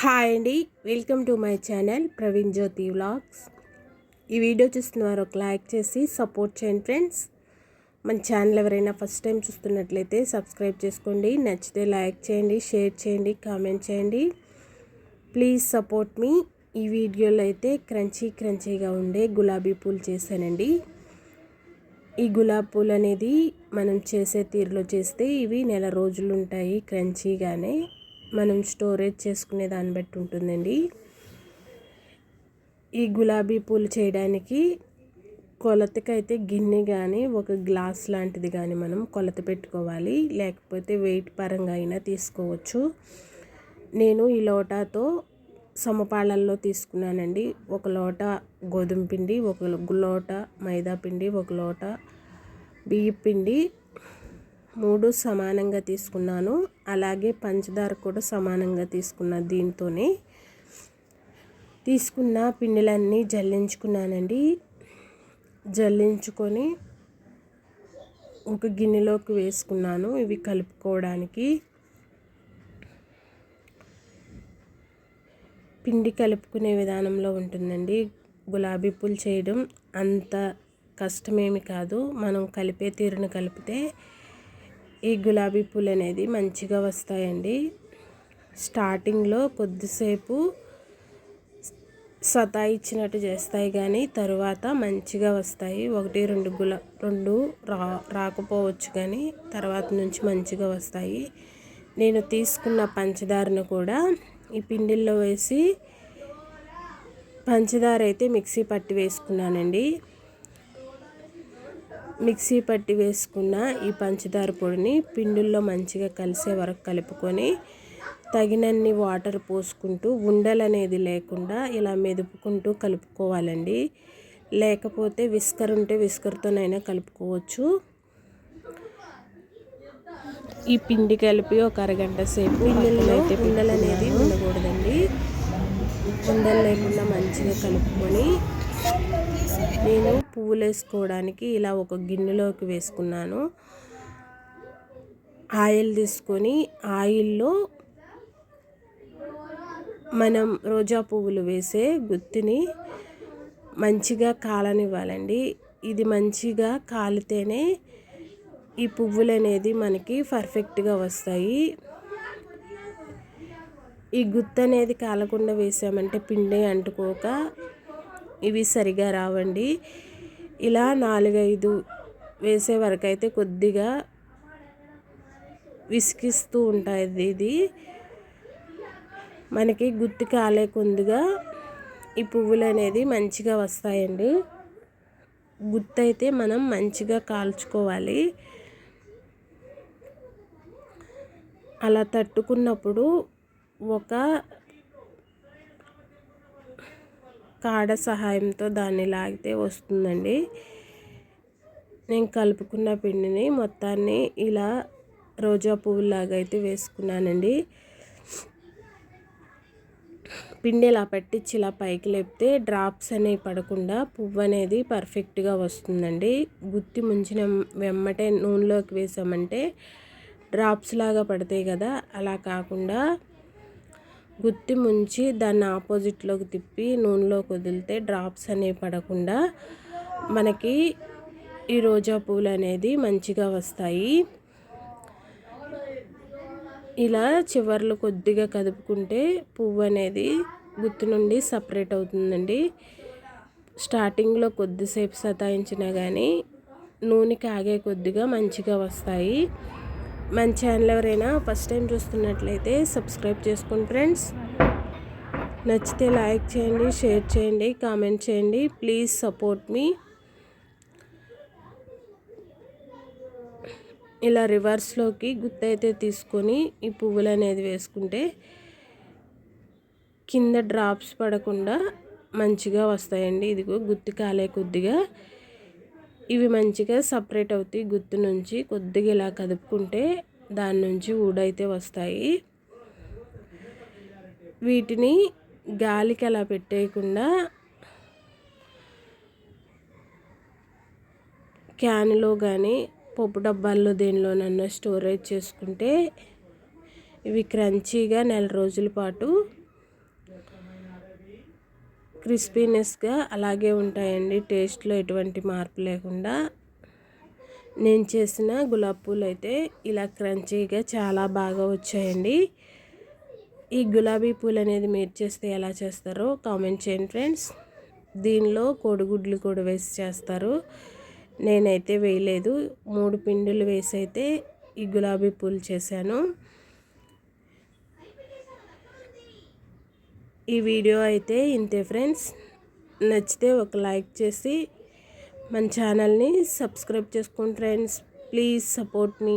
Hi అండి. Welcome to my channel Praveen Jyothi vlogs ఈ video చూస్తున్న వారు ఒక లైక్ చేసి సపోర్ట్ చేయండి ఫ్రెండ్స్ మన ఛానల్ ఎవరైనా ఫస్ట్ టైం చూస్తున్నట్లయితే సబ్స్క్రైబ్ చేసుకోండి. నచ్చితే లైక్ చేయండి షేర్ చేయండి కామెంట్ చేయండి. ప్లీజ్ సపోర్ట్ మీ ఈ వీడియోలో అయితే క్రంచీ క్రంచీగా ఉండే గులాబీ పూలు చేశానండి. ఈ గులాబీ పూలు అనేది మనం చేసే తీరులో చేస్తే ఇవి నెల రోజులు ఉంటాయి క్రంచీగానే మనం స్టోరేజ్ చేసుకునే దాన్ని బట్టి ఉంటుందండి. ఈ గులాబీ పూలు చేయడానికి కొలతకైతే గిన్నె కానీ ఒక గ్లాస్ లాంటిది కానీ మనం కొలత పెట్టుకోవాలి. లేకపోతే వెయిట్ పరంగా అయినా తీసుకోవచ్చు. నేను ఈ లోటాతో సమపాళల్లో తీసుకున్నానండి. ఒక లోట గోధుమ పిండి ఒక లోట మైదా పిండి ఒక లోట బియ్య పిండి మూడు సమానంగా తీసుకున్నాను. అలాగే పంచదార కూడా సమానంగా తీసుకున్న దీంతోనే. తీసుకున్న పిండిలన్నీ జల్లించుకున్నానండి. జల్లించుకొని ఒక గిన్నెలోకి వేసుకున్నాను ఇవి కలుపుకోవడానికి. పిండి కలుపుకునే విధానంలో ఉంటుందండి. గులాబీ పూలు చేయడం అంత కష్టమేమి కాదు. మనం కలిపే తీరును కలిపితే ఈ గులాబీ పూలు అనేది మంచిగా వస్తాయండి. స్టార్టింగ్లో కొద్దిసేపు సతా ఇచ్చినట్టు చేస్తాయి కానీ తరువాత మంచిగా వస్తాయి. ఒకటి రెండు గులా రెండు రా రాకపోవచ్చు కానీ తర్వాత నుంచి మంచిగా వస్తాయి. నేను తీసుకున్న పంచదారను కూడా ఈ పిండిల్లో వేసి పంచదార అయితే మిక్సీ పట్టి వేసుకున్నానండి. మిక్సీ పట్టి వేసుకున్న ఈ పంచదార పొడిని పిండుల్లో మంచిగా కలిసే వరకు కలుపుకొని తగినన్ని వాటర్ పోసుకుంటూ ఉండలు అనేది లేకుండా ఇలా మెదుపుకుంటూ కలుపుకోవాలండి. లేకపోతే విస్కర్ ఉంటే విస్కర్తోనైనా కలుపుకోవచ్చు. ఈ పిండి కలిపి ఒక అరగంట సేపు ఇందులో అయితే పిండలు అనేది ఉండకూడదండి. ఉండలు లేకుండా మంచిగా కలుపుకొని నేను పువ్వులు వేసుకోవడానికి ఇలా ఒక గిన్నెలోకి వేసుకున్నాను. ఆయిల్ తీసుకొని ఆయిల్లో మనం రోజా పువ్వులు వేసే గుత్తిని మంచిగా కాలనివ్వాలండి. ఇది మంచిగా కాలితేనే ఈ పువ్వులు అనేది మనకి పర్ఫెక్ట్గా వస్తాయి. ఈ గుత్త అనేది కాలకుండా వేసామంటే పిండి అంటుకోక ఇవి సరిగా రావండి. ఇలా నాలుగైదు వేసే వరకు అయితే కొద్దిగా విసికిస్తూ ఉంటుంది ఇది. మనకి గుత్తి కాలే ఈ పువ్వులు అనేది మంచిగా వస్తాయండి. గుత్తి అయితే మనం మంచిగా కాల్చుకోవాలి. అలా తట్టుకున్నప్పుడు ఒక కాడ సహాయంతో దాన్ని లాగితే వస్తుందండి. నేను కలుపుకున్న పిండిని మొత్తాన్ని ఇలా రోజా పువ్వులాగా అయితే వేసుకున్నానండి. పిండి ఇలా పట్టించి ఇలా పైకి లేపితే డ్రాప్స్ అనేవి పడకుండా పువ్వు అనేది పర్ఫెక్ట్గా వస్తుందండి. గుత్తి ముంచిన వెమ్మటే నూనెలోకి వేసామంటే డ్రాప్స్ లాగా పడతాయి కదా అలా కాకుండా గుత్తి ముంచి దాన్ని ఆపోజిట్లోకి తిప్పి నూనెలోకి వదిలితే డ్రాప్స్ అనేవి పడకుండా మనకి ఈ రోజా పూలు అనేది మంచిగా వస్తాయి. ఇలా చివర్లు కొద్దిగా కదుపుకుంటే పువ్వు అనేది గుత్తి నుండి సపరేట్ అవుతుందండి. స్టార్టింగ్లో కొద్దిసేపు సతాయించినా కానీ నూనె కాగే కొద్దిగా మంచిగా వస్తాయి. మన ఛానల్ ఎవరైనా ఫస్ట్ టైం చూస్తున్నట్లయితే సబ్స్క్రైబ్ చేసుకోండి ఫ్రెండ్స్. నచ్చితే లైక్ చేయండి షేర్ చేయండి కామెంట్ చేయండి. Please support me. ఇలా రివర్స్లోకి గుత్తైతే తీసుకొని ఈ పువ్వులు అనేది వేసుకుంటే కింద డ్రాప్స్ పడకుండా మంచిగా వస్తాయండి. ఇదిగో గుత్తి కాలే కొద్దిగా. ఇవి మంచిగా సపరేట్ అవుతాయి గుత్తు నుంచి. కొద్దిగా ఇలా కదుపుకుంటే దాని నుంచి ఊడైతే వస్తాయి. వీటిని గాలికి అలా పెట్టేయకుండా క్యాన్లో కానీ పప్పు డబ్బాల్లో దేనిలోనన్నా స్టోరేజ్ చేసుకుంటే ఇవి క్రంచీగా నెల రోజుల పాటు క్రిస్పీనెస్గా అలాగే ఉంటాయండి. టేస్ట్లో ఎటువంటి మార్పు లేకుండా నేను చేసిన గులాబ్ పూలు అయితే ఇలా క్రంచీగా చాలా బాగా వచ్చాయండి. ఈ గులాబీ పూలు అనేది మీరు చేస్తే ఎలా చేస్తారో కామెంట్ చేయండి ఫ్రెండ్స్. దీనిలో కోడిగుడ్లు కూడా వేసి చేస్తారు. నేనైతే వేయలేదు. మూడు పిండులు వేసి అయితే ఈ గులాబీ పూలు చేశాను. ఈ వీడియో అయితే ఇంతే ఫ్రెండ్స్. నచ్చితే ఒక లైక్ చేసి మన ఛానల్ని సబ్స్క్రైబ్ చేసుకోండి ఫ్రెండ్స్. Please support me.